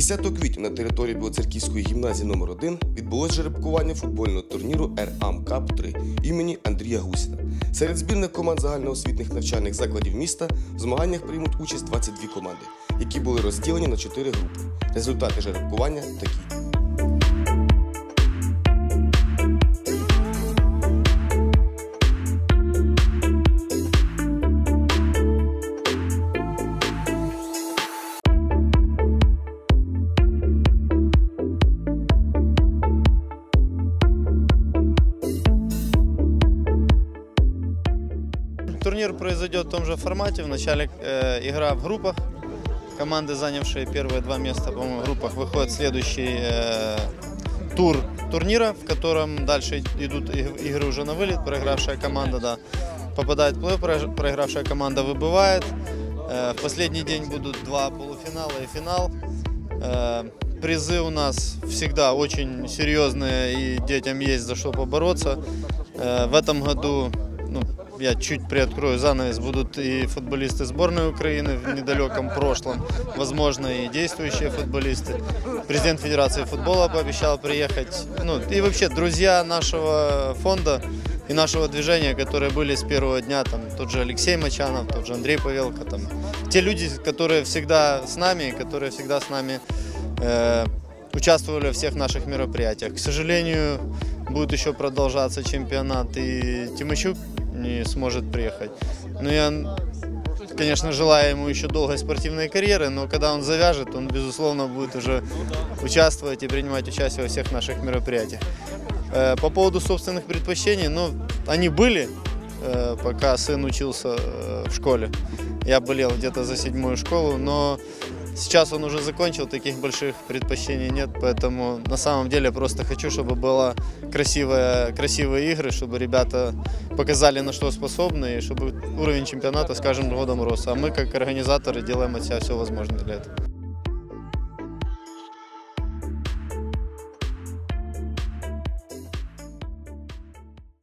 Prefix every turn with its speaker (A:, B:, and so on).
A: 10 квітня на території Білоцерківської гімназії номер 1 відбулось жеребкування футбольного турніру РАМ Кап 3 імені Андрія Гусіна. Серед збірних команд загальноосвітних навчальних закладів міста в змаганнях приймуть участь 22 команди, які були розділені на 4 групи. Результати жеребкування такі.
B: Турнир произойдет в том же формате. Вначале э, игра в группах. Команды, занявшие первые два места, по-моему, в группах, выходят в следующий э, тур турнира, в котором дальше идут иг- игры уже на вылет. Проигравшая команда да, попадает в плей проигр- проигравшая команда выбывает. Э, в последний день будут два полуфинала и финал. Э, призы у нас всегда очень серьезные, и детям есть за что побороться. Э, в этом году ну, я чуть приоткрою занавес, будут и футболисты сборной Украины в недалеком прошлом, возможно, и действующие футболисты. Президент Федерации футбола пообещал приехать. Ну, и вообще друзья нашего фонда и нашего движения, которые были с первого дня, там тот же Алексей Мачанов, тот же Андрей Павелко, там, те люди, которые всегда с нами, которые всегда с нами э, участвовали во всех наших мероприятиях. К сожалению, будет еще продолжаться чемпионат, и Тимощук не сможет приехать. Но я, конечно, желаю ему еще долгой спортивной карьеры, но когда он завяжет, он, безусловно, будет уже участвовать и принимать участие во всех наших мероприятиях. Э, По поводу собственных предпочтений, ну, они были, э, пока сын учился э, в школе. Я болел где-то за седьмую школу, но сейчас он уже закончил, таких больших предпочтений нет, поэтому на самом деле просто хочу, чтобы было красивые, красивые игры, чтобы ребята показали, на что способны, и чтобы уровень чемпионата с каждым годом рос. А мы, как организаторы, делаем от себя все возможное для этого.